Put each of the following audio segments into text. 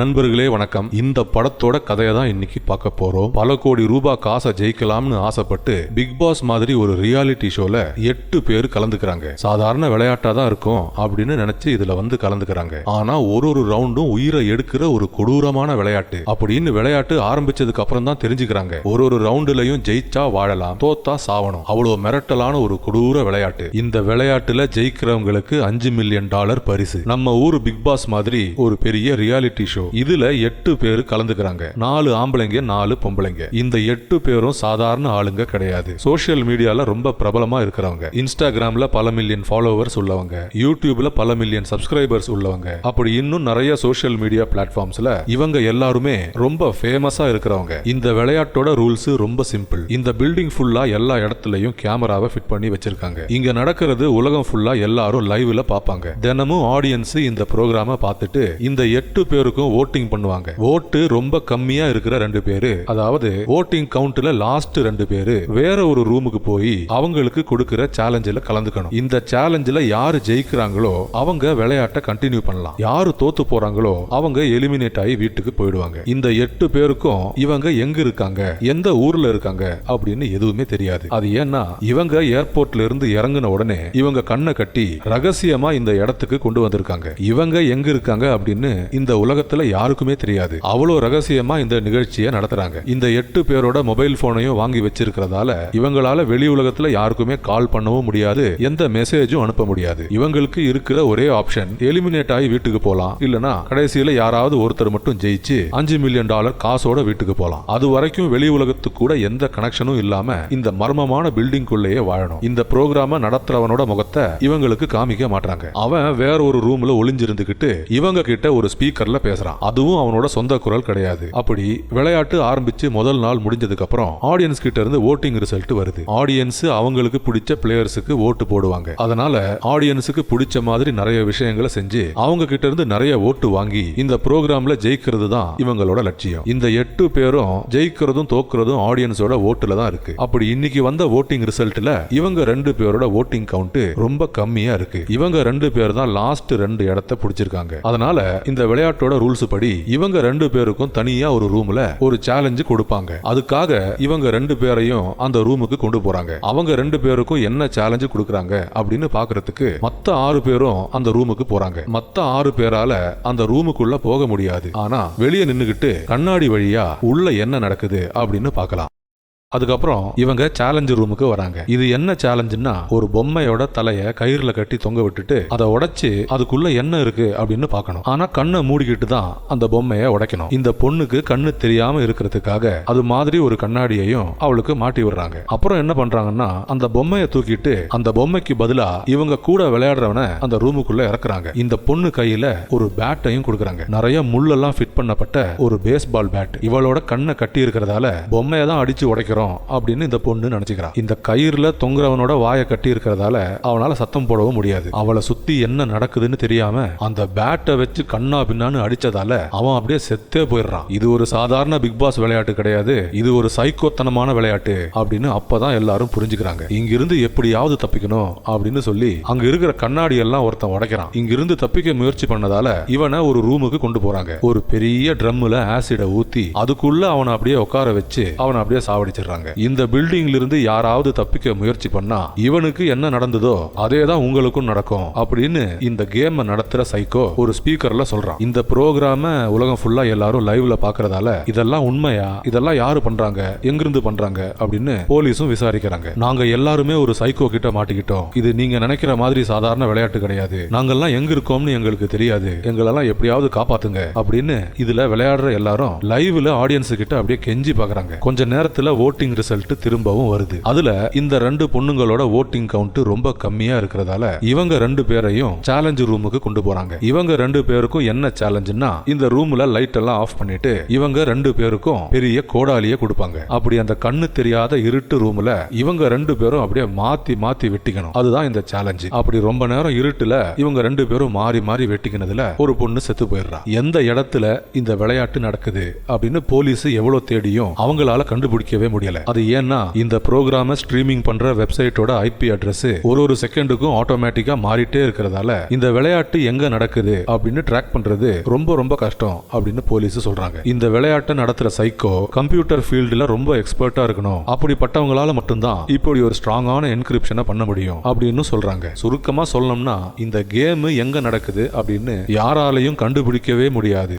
நண்பர்களே வணக்கம். இந்த படத்தோட கதையை தான் இன்னைக்கு பார்க்க போறோம். பல கோடி ரூபாய் காசை ஜெயிக்கலாம்னு ஆசைப்பட்டு பிக் பாஸ் மாதிரி ஒரு ரியாலிட்டி ஷோல எட்டு பேர் கலந்துக்கிறாங்க. சாதாரண விளையாட்டா தான் இருக்கும் அப்படின்னு நினைச்சு இதுல வந்து கலந்துக்கிறாங்க. ஆனா ஒரு ஒரு ரவுண்டும் உயிரை எடுக்கிற ஒரு கொடூரமான விளையாட்டு. அப்படின்னு விளையாட்டு ஆரம்பிச்சதுக்கு அப்புறம் தான் தெரிஞ்சுக்கிறாங்க. ஒரு ஒரு ரவுண்டுலயும் ஜெயிச்சா வாழலாம் தோத்தா சாவணும். அவ்வளவு மிரட்டலான ஒரு கொடூர விளையாட்டு. இந்த விளையாட்டுல ஜெயிக்கிறவங்களுக்கு அஞ்சு மில்லியன் டாலர் பரிசு. நம்ம ஊர் பிக் பாஸ் மாதிரி ஒரு பெரிய ரியாலிட்டி ஷோ இதுல எட்டு பேர் கலந்துக்கிறாங்க. நாலு ஆம்பளைங்க நாலு பொம்பளைங்க. இந்த எட்டு பேரும் சாதாரண ஆளுங்க கிடையாது. சோசியல் மீடியால ரொம்ப பிரபலமா இருக்கிறவங்க. இன்ஸ்டாகிராம்ல பல மில்லியன் ஃபாலோவர்ஸ் உள்ளவங்க. யூடியூப்ல பல மில்லியன் சப்ஸ்கிரைபர்ஸ் உள்ளவங்க. அப்படி இன்னும் நிறைய சோசியல் மீடியா பிளாட்ஃபார்ம்ஸ்ல இவங்க எல்லாருமே ரொம்ப ஃபேமஸா இருக்கிறவங்க. இந்த விளையாட்டோட ரூல்ஸ் ரொம்ப சிம்பிள் இந்த பில்டிங் ஃபுல்லா எல்லா இடத்துலயும் கேமராவை ஃபிட் பண்ணி வச்சிருக்காங்க. இங்க நடக்கிறது உலகம் ஃபுல்லா எல்லாரும் லைவ்ல பார்ப்பாங்க. தினமும் ஆடியன்ஸ் இந்த ப்ரோக்ராம பார்த்துட்டு இந்த எட்டு பேருக்கும் ஓட்டிங் பண்ணுவாங்க. ஓட்டு ரொம்ப கம்மியா இருக்கிற ரெண்டு பேரு அதாவது ஓட்டிங் கவுண்ட்ல லாஸ்ட் ரெண்டு பேரு வேற ஒரு ரூமுக்கு போய் அவங்களுக்கு கொடுக்கிற சேலஞ்சில் கலந்துக்கணும். இந்த சேலஞ்சில் யாரு ஜெயிக்கிறாங்களோ அவங்க விளையாட்டை கண்டினியூ பண்ணலாம். யாரு தோத்து போறாங்களோ அவங்க எலிமினேட் ஆகி வீட்டுக்கு போயிடுவாங்க. இந்த எட்டு பேருக்கும் இவங்க எங்க இருக்காங்க எந்த ஊர்ல இருக்காங்க அப்படின்னு எதுவுமே தெரியாது. அது ஏன்னா இவங்க ஏர்போர்ட்ல இருந்து இறங்கின உடனே இவங்க கண்ணை கட்டி ரகசியமா இந்த இடத்துக்கு கொண்டு வந்திருக்காங்க. இவங்க எங்க இருக்காங்க அப்படின்னு இந்த உலகத்துல யாருக்குமே தெரியாது. அவ்வளவு ரகசியமா இந்த நிகழ்ச்சியை நடத்துறாங்க. இந்த எட்டு பேரோட மொபைல் போனையும் வாங்கி வச்சிருக்கிறதால இவங்களால வெளி உலகத்துல யாருக்குமே கால் பண்ணவும் முடியாது எந்த மெசேஜும் அனுப்ப முடியாது. இவங்களுக்கு இருக்கிற ஒரே ஆப்ஷன் எலிமினேட் ஆகி வீட்டுக்கு போலாம். இல்லனா கடைசியில யாராவது ஒருத்தர் மட்டும் ஜெயிச்சு அஞ்சு மில்லியன் டாலர் காசோட வீட்டுக்கு போலாம். அது வரைக்கும் வெளி உலகத்துக்கு கூட எந்த கனெக்ஷனும் இல்லாம இந்த மர்மமான பில்டிங்குள்ளேயே வாழணும். இந்த ப்ரோக்ராம நடத்துறவனோட முகத்தை இவங்களுக்கு காமிக்க மாட்டாங்க அவன் வேற ஒரு ரூம்ல ஒளிஞ்சிருந்துகிட்டு இவங்க கிட்ட ஒரு ஸ்பீக்கர்ல பேசுறான். அதுவும் அவனோட சொந்த குரல் கிடையாது. அப்படி விளையாட்டு ஆரம்பிச்சு முதல் நாள் முடிஞ்சதுக்கு அப்புறம் ஆடியன்ஸ் கிட்ட இருந்து ஓட்டிங் ரிசல்ட் வருது. ஆடியன்ஸ் அவங்களுக்கு பிடிச்ச பிளேயர்ஸுக்கு ஓட்டு போடுவாங்க. அதனால ஆடியன்ஸுக்கு பிடிச்ச மாதிரி நிறைய விஷயங்களை செஞ்சு அவங்க கிட்ட இருந்து நிறைய ஓட்டு வாங்கி இந்த ப்ரோக்ராம்ல ஜெயிக்கிறது தான் இவங்களோட லட்சியம். இந்த எட்டு பேரும் ஜெயிக்கிறதும் தோக்குறதும் ஆடியன்ஸோட ஓட்டுல தான் இருக்கு. அப்படி இன்னைக்கு வந்த ஓட்டிங் ரிசல்ட்ல இவங்க ரெண்டு பேரோட ஓட்டிங் கவுண்ட் ரொம்ப கம்மியா இருக்கு. இவங்க ரெண்டு பேர் தான் லாஸ்ட் ரெண்டு இடத்த பிடிச்சிருக்காங்க. அதனால இந்த விளையாட்டோட ரூல் ரூல்ஸ் படி இவங்க ரெண்டு பேருக்கும் தனியா ஒரு ரூம்ல ஒரு சேலஞ்சு கொடுப்பாங்க. அதுக்காக இவங்க ரெண்டு பேரையும் அந்த ரூமுக்கு கொண்டு போறாங்க. அவங்க ரெண்டு பேருக்கும் என்ன சேலஞ்சு கொடுக்கறாங்க அப்படின்னு பாக்குறதுக்கு மத்த ஆறு பேரும் அந்த ரூமுக்கு போறாங்க. மத்த ஆறு பேரால அந்த ரூமுக்குள்ள போக முடியாது. ஆனா வெளியே நின்னுகிட்டு கண்ணாடி வழியா உள்ள என்ன நடக்குது அப்படின்னு பார்க்கலாம். அதுக்கப்புறம் இவங்க சேலஞ்சு ரூமுக்கு வராங்க. இது என்ன சேலஞ்சுன்னா ஒரு பொம்மையோட தலைய கயிறுல கட்டி தொங்க விட்டுட்டு அதை உடைச்சு அதுக்குள்ள என்ன இருக்கு அப்படின்னு பார்க்கணும். ஆனா கண்ணை மூடிக்கிட்டு தான் அந்த பொம்மையை உடைக்கணும். இந்த பொண்ணுக்கு கண்ணு தெரியாம இருக்கிறதுக்காக அது மாதிரி ஒரு கண்ணாடியையும் அவளுக்கு மாட்டி விடுறாங்க. அப்புறம் என்ன பண்றாங்கன்னா அந்த பொம்மையை தூக்கிட்டு அந்த பொம்மைக்கு பதிலா இவங்க கூட விளையாடுறவன அந்த ரூமுக்குள்ள இறக்குறாங்க. இந்த பொண்ணு கையில ஒரு பேட்டையும் கொடுக்குறாங்க. நிறைய முள்ளெல்லாம் ஃபிட் பண்ணப்பட்ட ஒரு பேஸ்பால் பேட் இவளோட கண்ணை கட்டி இருக்கிறதால பொம்மையை தான் அடிச்சு உடைக்கிறோம் அப்படின்னு இந்த பொண்ணு நினைச்சுக்கிறான் இந்த கயிறுல தொங்குறவனோட வாயை கட்டி இருக்கிறதால அவனால சத்தம் போடவும் முடியாது. அவளை சுத்தி என்ன நடக்குதுன்னு தெரியாம அந்த பேட்டை வச்சு கண்ணா பின்னான்னு அடிச்சதால அவன் அப்படியே செத்தே போயிடுறான். இது ஒரு சாதாரண பிக் பாஸ் விளையாட்டு கிடையாது. இது ஒரு சைக்கோத்தனமான விளையாட்டு அப்படின்னு அப்பதான் எல்லாரும் புரிஞ்சுக்கிறாங்க. இங்கிருந்து எப்படியாவது தப்பிக்கணும் அப்படின்னு சொல்லி அங்க இருக்கிற கண்ணாடி எல்லாம் ஒருத்தன் உடைக்கிறான். இங்கிருந்து தப்பிக்க முயற்சி பண்ணதால இவனை ஒரு ரூமுக்கு கொண்டு போறாங்க. ஒரு பெரிய ட்ரம்ல ஆசிட ஊத்தி அதுக்குள்ள அவனை அப்படியே உட்கார வச்சு அவனை அப்படியே பண்ணிடுறாங்க இந்த பில்டிங்ல இருந்து யாராவது தப்பிக்க முயற்சி பண்ணா இவனுக்கு என்ன நடந்ததோ அதே தான் உங்களுக்கும் நடக்கும் அப்படின்னு இந்த கேம் நடத்துற சைக்கோ ஒரு ஸ்பீக்கர்ல சொல்றான். இந்த ப்ரோக்ராம உலகம் ஃபுல்லா எல்லாரும் லைவ்ல பாக்குறதால இதெல்லாம் உண்மையா? இதெல்லாம் யாரு பண்றாங்க? எங்கிருந்து பண்றாங்க? அப்படின்னு போலீஸும் விசாரிக்கிறாங்க. நாங்க எல்லாருமே ஒரு சைக்கோ கிட்ட மாட்டிக்கிட்டோம். இது நீங்க நினைக்கிற மாதிரி சாதாரண விளையாட்டு கிடையாது. நாங்கெல்லாம் எங்க இருக்கோம்னு எங்களுக்கு தெரியாது. எங்களெல்லாம் எப்படியாவது காப்பாத்துங்க அப்படின்னு இதுல விளையாடுற எல்லாரும் லைவ்ல ஆடியன்ஸ் கிட்ட அப்படியே கெஞ்சி பாக்குறாங்க. கொஞ்ச நேரத்துல ஓட்டிங் ரிசல்ட் திரும்பவும் வருது. அதுல இந்த ரெண்டு பொண்ணுங்களோட ஓட்டிங் கவுண்ட் ரொம்ப கம்மியா இருக்கிறதால இவங்க ரெண்டு பேரையும் சேலஞ்ச் ரூமுக்கு கொண்டு போறாங்க. இவங்க ரெண்டு பேருக்கும் என்ன சேலஞ்சுன்னா இந்த ரூம்ல லைட் எல்லாம் ஆஃப் பண்ணிட்டு இவங்க ரெண்டு பேருக்கும் பெரிய கோடாலியை கொடுப்பாங்க. அப்படி அந்த கண்ணு தெரியாத இருட்டு ரூம்ல இவங்க ரெண்டு பேரும் அப்படியே மாத்தி மாத்தி வெட்டிக்கணும். அதுதான் இந்த சேலஞ்சு அப்படி ரொம்ப நேரம் இருட்டுல இவங்க ரெண்டு பேரும் மாறி மாறி வெட்டிக்கினதுல ஒரு பொண்ணு செத்து போயிடுறா. எந்த இடத்துல இந்த விளையாட்டு நடக்குது அப்படின்னு போலீஸ் எவ்வளவு தேடியும் அவங்களால கண்டுபிடிக்கவே முடியல. முடியல அது ஏன்னா இந்த ப்ரோக்ராம ஸ்ட்ரீமிங் பண்ற வெப்சைட்டோட ஐபி அட்ரஸ் ஒரு ஒரு செகண்டுக்கும் ஆட்டோமேட்டிக்கா மாறிட்டே இருக்கிறதால இந்த விளையாட்டு எங்க நடக்குது அப்படின்னு ட்ராக் பண்றது ரொம்ப ரொம்ப கஷ்டம் அப்படின்னு போலீஸ் சொல்றாங்க. இந்த விளையாட்டை நடத்துற சைக்கோ கம்ப்யூட்டர் ஃபீல்டுல ரொம்ப எக்ஸ்பர்ட்டா இருக்கணும். அப்படிப்பட்டவங்களால மட்டும்தான் இப்படி ஒரு ஸ்ட்ராங்கான என்கிரிப்ஷனை பண்ண முடியும் அப்படின்னு சொல்றாங்க. சுருக்கமா சொல்லணும்னா இந்த கேம் எங்க நடக்குது அப்படின்னு யாராலையும் கண்டுபிடிக்கவே முடியாது.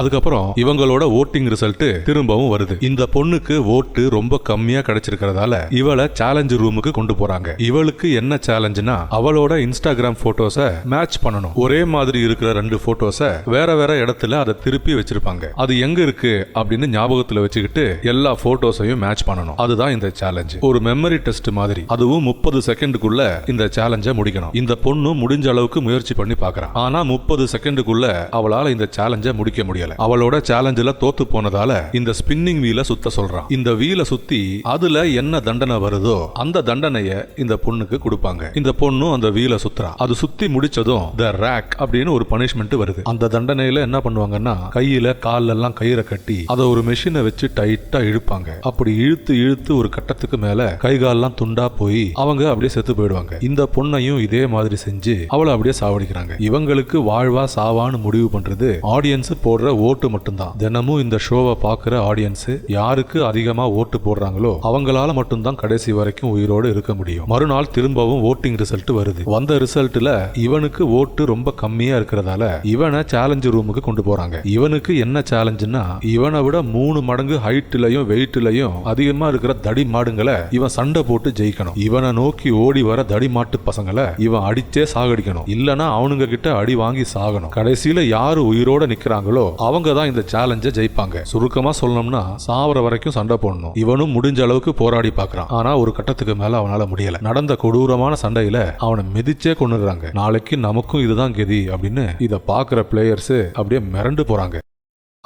அதுக்கப்புறம் இவங்களோட ஓட்டிங் ரிசல்ட் திரும்பவும் வருது. இந்த பொண்ணுக்கு ஓட்டு ரொம்ப கம்மியா கிடைச்சிருக்கிறதால இவளை சேலஞ்ச் ரூமுக்கு கொண்டு போறாங்க. இவளுக்கு என்ன சேலஞ்சுனா அவளோட இன்ஸ்டாகிராம் போட்டோஸ மேட்ச் பண்ணணும். ஒரே மாதிரி இருக்கிற ரெண்டு போட்டோஸ வேற வேற இடத்துல அதை திருப்பி வச்சிருப்பாங்க. அது எங்க இருக்கு அப்படின்னு ஞாபகத்துல வச்சுக்கிட்டு எல்லா போட்டோஸையும் மேட்ச் பண்ணணும். அதுதான் இந்த சேலஞ்ச் ஒரு மெமரி டெஸ்ட் மாதிரி. அதுவும் முப்பது செகண்டுக்குள்ள இந்த சேலஞ்சை முடிக்கணும். இந்த பொண்ணு முடிஞ்ச அளவுக்கு முயற்சி பண்ணி பாக்குறான் ஆனா முப்பது செகண்டுக்குள்ள அவளால இந்த சேலஞ்சை முடிக்க முடியல. அவளோட சேலஞ்சில் தோத்து போனதால இந்த ஸ்பின்னிங் வீல சுத்த சொல்றான். இந்த வீல சுத்தி அதுல என்ன தண்டனை வருதோ அந்த தண்டனைய இந்த பொண்ணுக்கு கொடுப்பாங்க. இந்த பொண்ணும் அந்த வீல சுத்துறா. அது சுத்தி முடிச்சதும் த ரேக் அப்படின்னு ஒரு பனிஷ்மெண்ட் வருது. அந்த தண்டனையில என்ன பண்ணுவாங்கன்னா கையில கால்ல எல்லாம் கயிறை கட்டி அதை ஒரு மெஷினை வச்சு டைட்டா இழுப்பாங்க. அப்படி இழுத்து இழுத்து ஒரு கட்டத்துக்கு மேல கைகாலெல்லாம் துண்டா போய் அவங்க அப்படியே செத்து போயிடுவாங்க. இந்த பொண்ணையும் இதே மாதிரி செஞ்சு அவளை அப்படியே சாவடிக்கிறாங்க. இவங்களுக்கு வாழ்வா சாவான்னு முடிவு பண்றது ஆடியன்ஸ் போடுற ஓட்டு மட்டும்தான். தினமும் இந்த ஷோவை பார்க்குற ஆடியன்ஸ் யாருக்கு அதிகமா ஓட்டு போடுறாங்களோ அவங்களால மட்டும்தான் கடைசி வரைக்கும் உயிரோடு இருக்க முடியும். மறுநாள் திரும்பவும் ஓட்டிங் ரிசல்ட் வருது. வந்த ரிசல்ட்ல இவனுக்கு ஓட்டு ரொம்ப கம்மியா இருக்கிறதால இவனை சேலஞ்ச் ரூமுக்கு கொண்டு போறாங்க. இவனுக்கு என்ன சேலஞ்சுன்னா இவனை விட மூணு மடங்கு ஹைட்லயும் வெயிட்லயும் அதிகமா இருக்கிற தடி மாடுங்களை இவன் சண்டை போட்டு ஜெயிக்கணும். இவனை நோக்கி ஓடி வர தடி மாட்டு பசங்களை இவன் அடிச்சே சாகடிக்கணும். இல்லனா அவனுங்க கிட்ட அடி வாங்கி சாகணும். கடைசியில யாரு உயிரோட நிக்கிறாங்களோ அவங்க தான் இந்த சேலஞ்சை ஜெயிப்பாங்க. சுருக்கமா சொல்லணும்னா சாவர வரைக்கும் சண்டை போடணும். இவனும் முடிஞ்ச அளவுக்கு போராடி பாக்குறான் ஆனா ஒரு கட்டத்துக்கு மேல அவனால முடியல. நடந்த கொடூரமான சண்டையில அவனை மிதிச்சே கொண்டுறாங்க நாளைக்கு நமக்கும் இதுதான் கெதி அப்படின்னு இதை பாக்குற பிளேயர்ஸ் அப்படியே மிரண்டு போறாங்க.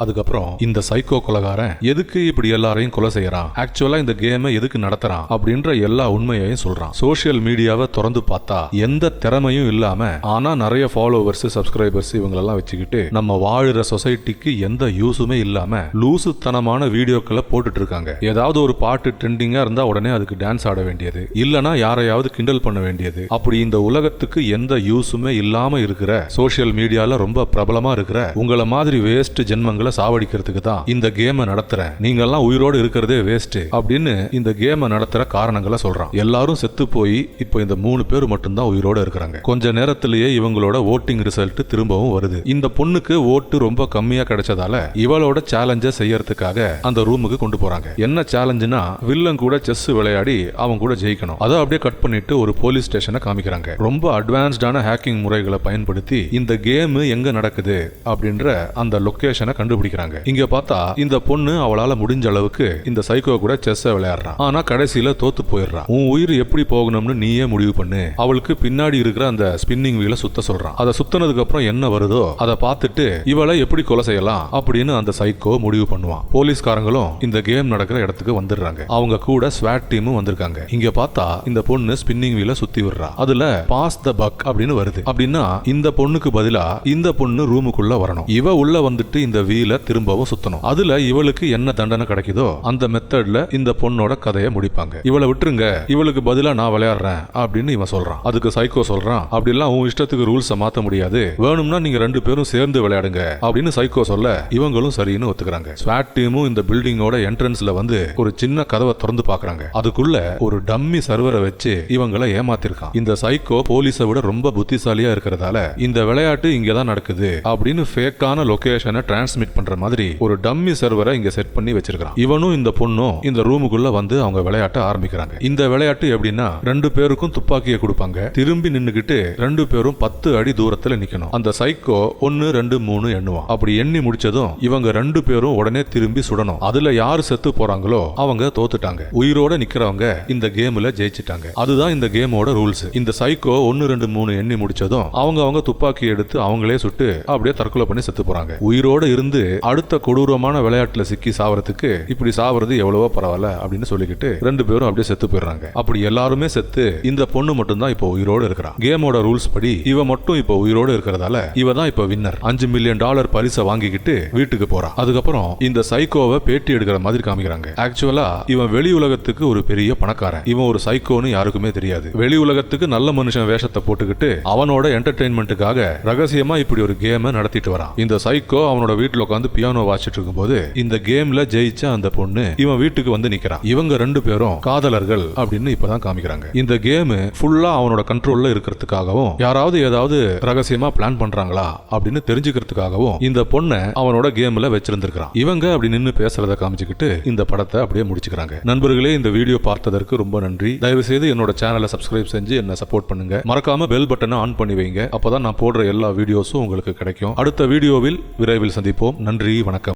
அதுக்கப்புறம் இந்த சைக்கோ கொலகாரன் எதுக்கு இப்படி எல்லாரையும் கொலை செய்யறான்? ஆக்சுவலா இந்த கேமை எதுக்கு நடத்துறான்? அப்படின்ற எல்லா உண்மையையும் சொல்றான். சோஷியல் மீடியாவை திறந்து பார்த்தா எந்த திறமையும் இல்லாம ஆனா நிறைய ஃபாலோவர்ஸ் சப்ஸ்கிரைபர்ஸ் இவங்களெல்லாம் வச்சுக்கிட்டு நம்ம வாழுற சொசைட்டிக்கு எந்த யூஸுமே இல்லாம லூசுத்தனமான வீடியோக்களை போட்டுட்டு இருக்காங்க. ஏதாவது ஒரு பாட்டு ட்ரெண்டிங்கா இருந்தா உடனே அதுக்கு டான்ஸ் ஆட வேண்டியது. இல்லனா யாரையாவது கிண்டல் பண்ண வேண்டியது. அப்படி இந்த உலகத்துக்கு எந்த யூஸுமே இல்லாம இருக்கிற சோஷியல் மீடியால ரொம்ப பிரபலமா இருக்கிற உங்களை மாதிரி வேஸ்ட் ஜென்மங்களை சாவடிக்கிறதுக்கு தான் இந்த கேமை நடத்துறேன். நீங்க எல்லாம் உயிரோடு இருக்கிறதே வேஸ்ட் அப்படின்னு இந்த கேமை நடத்துற காரணங்களை சொல்றான். எல்லாரும் செத்து போய் இப்போ இந்த மூணு பேர் மட்டும்தான் உயிரோட இருக்கிறாங்க. கொஞ்ச நேரத்திலேயே இவங்களோட ஓட்டிங் ரிசல்ட் திரும்பவும் வருது. இந்த பொண்ணுக்கு ஓட்டு ரொம்ப கம்மியா கிடைச்சதால இவளோட சேலஞ்ச செய்யறதுக்காக அந்த ரூமுக்கு கொண்டு போறாங்க. என்ன சேலஞ்சுனா வில்லன் கூட செஸ் விளையாடி அவன் கூட ஜெயிக்கணும். அதை அப்படியே கட் பண்ணிட்டு ஒரு போலீஸ் ஸ்டேஷனை காமிக்கிறாங்க. ரொம்ப அட்வான்ஸ்டான ஹேக்கிங் முறைகளை பயன்படுத்தி இந்த கேம் எங்க நடக்குது அப்படின்ற அந்த லொகேஷனை கண்டுபிடிக்கிறாங்க. இங்க பார்த்தா இந்த பொண்ணு அவளால முடிஞ்ச அளவுக்கு இந்த சைக்கோ கூட செஸ் விளையாடுறான் ஆனா கடைசியில தோத்து போயிடுறான் உன் உயிர் எப்படி போகணும்னு நீயே முடிவு பண்ணு. அவளுக்கு பின்னாடி இருக்கிற அந்த ஸ்பின்னிங் வீல சுத்த சொல்றான். அதை சுத்தினதுக்கு அப்புறம் என்ன வருதோ அதை பார்த்துட்டு இவளை எப்படி கொலை செய்யலாம் அப்படின்னு அந்த சைக்கோ முடிவு பண்ணுவான். போலீஸ்காரங்களும் இந்த கேம் நடக்கிற இடத்துக்கு வந்துடுறாங்க. அவங்க கூட ஸ்வாட் டீமும் வந்திருக்காங்க. இங்க பார்த்தா இந்த பொண்ணு ஸ்பின்னிங் வீல சுத்தி விடுறா. அதுல பாஸ் த பக் அப்படின்னு வருது. அப்படின்னா இந்த பொண்ணுக்கு பதிலா இந்த பொண்ணு ரூமுக்குள்ள வரணும். இவ உள்ள வந்துட்டு இந்த வீல திரும்பவும் சுத்தணும். அதுல இவளுக்கு என்ன தண்டனை கிடைக்குதோ அந்த மெத்தட்ல இந்த பொண்ணோட கதையை முடிப்பாங்க. இவளை விட்டுருங்க இவளுக்கு பதிலா நான் விளையாடுறேன் அப்படின்னு இவன் சொல்றான். அதுக்கு சைக்கோ சொல்றான் அப்படிலாம் உன் இஷ்டத்துக்கு ரூல்ஸை மாத்த முடியாது. வேணும்னா நீங்க ரெண்டு பேரும் சேர்ந்து விளையாடுங்க அப்படின்னு சைக்கோ சொல்ல இவங்களும் சரின்னு ஒத்துக்கிறாங்க. ஸ்வாட் டீமும் இந்த பில்டிங்கோட என்ட்ரன்ஸ்ல வந்து ஒரு சின்ன கதவை திறந்து பாக்குறாங்க. அதுக்குள்ள ஒரு டம்மி சர்வரை வச்சு இவங்களை ஏமாத்திருக்கான். இந்த சைக்கோ போலீஸை விட ரொம்ப புத்திசாலியா இருக்கிறதால இந்த விளையாட்டு இங்கதான் நடக்குது அப்படின்னு ஃபேக்கான லொகேஷனை டிரான்ஸ்மிட் பண்ற மாதிரி ஒரு டம்மி சர்வரை இங்க செட் பண்ணி வச்சிருக்கான் இவனும் இந்த பொண்ணும் இந்த ரூமுக்குள்ள வந்து அவங்க விளையாட்ட ஆரம்பிக்கிறாங்க. இந்த விளையாட்டு எப்படின்னா ரெண்டு பேருக்கும் துப்பாக்கியை கொடுப்பாங்க. திரும்பி நின்னுகிட்டு ரெண்டு பேரும் பத்து அடி தூரத்துல நிக்கணும். அந்த சைக்கோ ஒன்னு ரெண்டு மூணு எண்ணுவான். அப்படி எண்ணி முடிச்சதும் இவங்க ரெண்டு பேரும் உடனே திரும்பி சுடணும். அதுல யாரு செத்து போறாங்களோ அவங்க தோத்துட்டாங்க. உயிரோட நிக்கிறவங்க இந்த கேம்ல ஜெயிச்சிட்டாங்க. அதுதான் இந்த கேமோட ரூல்ஸ் இந்த சைக்கோ ஒன்னு ரெண்டு மூணு எண்ணி முடிச்சதும் அவங்க அவங்க துப்பாக்கி எடுத்து அவங்களே சுட்டு அப்படியே தற்கொலை பண்ணி செத்து போறாங்க. உயிரோட இருந்து வந்து அடுத்த கொடூரமான விளையாட்டுல சிக்கி சாவறதுக்கு இப்படி சாவறது எவ்வளவோ பரவாயில்ல அப்படின்னு சொல்லிக்கிட்டு ரெண்டு பேரும் அப்படியே செத்து போயிடுறாங்க. அப்படி எல்லாருமே செத்து இந்த பொண்ணு மட்டும் தான் இப்போ உயிரோடு இருக்கிறா. கேமோட ரூல்ஸ் படி இவ மட்டும் இப்போ உயிரோடு இருக்கிறதால இவ தான் இப்போ வின்னர் அஞ்சு மில்லியன் டாலர் பரிசை வாங்கிக்கிட்டு வீட்டுக்கு போறா. அதுக்கப்புறம் இந்த சைக்கோவை பேட்டி எடுக்கிற மாதிரி காமிக்கிறாங்க. ஆக்சுவலா இவன் வெளி உலகத்துக்கு ஒரு பெரிய பணக்காரன். இவன் ஒரு சைக்கோன்னு யாருக்குமே தெரியாது. வெளி உலகத்துக்கு நல்ல மனுஷன் வேஷத்தை போட்டுக்கிட்டு அவனோட என்டர்டைன்மெண்ட்டுக்காக ரகசியமா இப்படி ஒரு கேமை நடத்திட்டு வரான். இந்த சைக்கோ அவனோட வீட்டுல உட்காந்து பியானோ வாசிட்டு இருக்கும்போது இந்த கேம்ல ஜெயிச்ச அந்த பொண்ணு இவன் வீட்டுக்கு வந்து நிக்கிறான். இவங்க ரெண்டு பேரும் காதலர்கள் அப்படின்னு இப்பதான் காமிக்கிறாங்க. இந்த கேம் ஃபுல்லா அவனோட கண்ட்ரோல்ல இருக்கிறதுக்காகவும் யாராவது ஏதாவது ரகசியமா பிளான் பண்றாங்களா அப்படின்னு தெரிஞ்சுக்கிறதுக்காகவும் இந்த பொண்ணை அவனோட கேம்ல வச்சிருந்திருக்கான் இவங்க அப்படி நின்னு பேசுறத காமிச்சுக்கிட்டு இந்த படத்தை அப்படியே முடிச்சுக்கிறாங்க. நண்பர்களே இந்த வீடியோ பார்த்ததற்கு ரொம்ப நன்றி. தயவு செய்து என்னோட சேனலை சப்ஸ்கிரைப் செஞ்சு என்ன சப்போர்ட் பண்ணுங்க. மறக்காம பெல் பட்டனை ஆன் பண்ணி வைங்க. அப்பதான் நான் போடுற எல்லா வீடியோஸும் உங்களுக்கு கிடைக்கும். அடுத்த வீடியோவில் விரைவில் சந்திப்போம். நன்றி வணக்கம்.